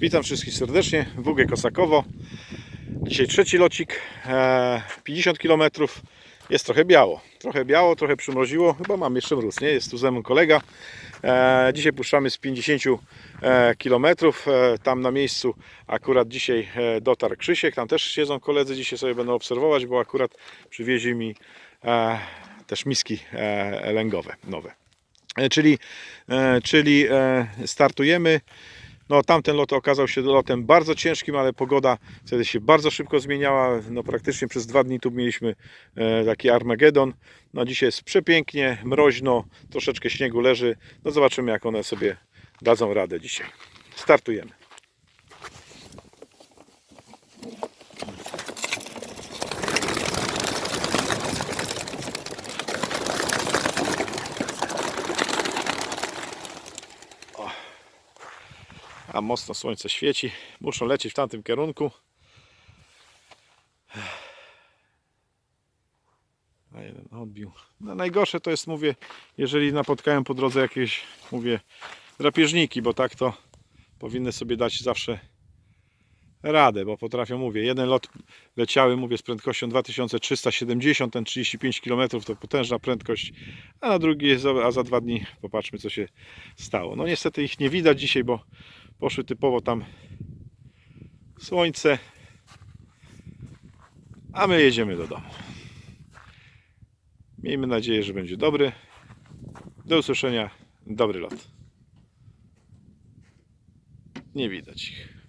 Witam wszystkich serdecznie, WG Kosakowo. Dzisiaj trzeci locik, e, 50 km. Jest trochę biało, trochę biało, trochę przymroziło. Chyba mam jeszcze mróz, nie? Jest tu ze mną kolega. E, dzisiaj puszczamy z 50 e, km. E, tam na miejscu akurat dzisiaj e, dotarł Krzysiek. Tam też siedzą koledzy, dzisiaj sobie będą obserwować, bo akurat przywieźli mi e, też miski e, lęgowe nowe. E, Czyli, e, czyli e, startujemy. No, tamten lot okazał się lotem bardzo ciężkim, ale pogoda wtedy się bardzo szybko zmieniała. No, praktycznie przez dwa dni tu mieliśmy e, taki Armagedon. No, dzisiaj jest przepięknie, mroźno, troszeczkę śniegu leży. No, zobaczymy, jak one sobie dadzą radę dzisiaj. Startujemy. A mocno słońce świeci. Muszą lecieć w tamtym kierunku. A jeden odbił. No najgorsze to jest, mówię, jeżeli napotkają po drodze jakieś, mówię, drapieżniki, bo tak to powinny sobie dać zawsze radę, bo potrafią, mówię, jeden lot leciały, mówię, z prędkością 2370, ten 35 km to potężna prędkość, a na drugi, a za dwa dni popatrzmy, co się stało. No niestety ich nie widać dzisiaj, bo poszły typowo tam słońce, a my jedziemy do domu. Miejmy nadzieję, że będzie dobry. Do usłyszenia. Dobry lot. Nie widać ich.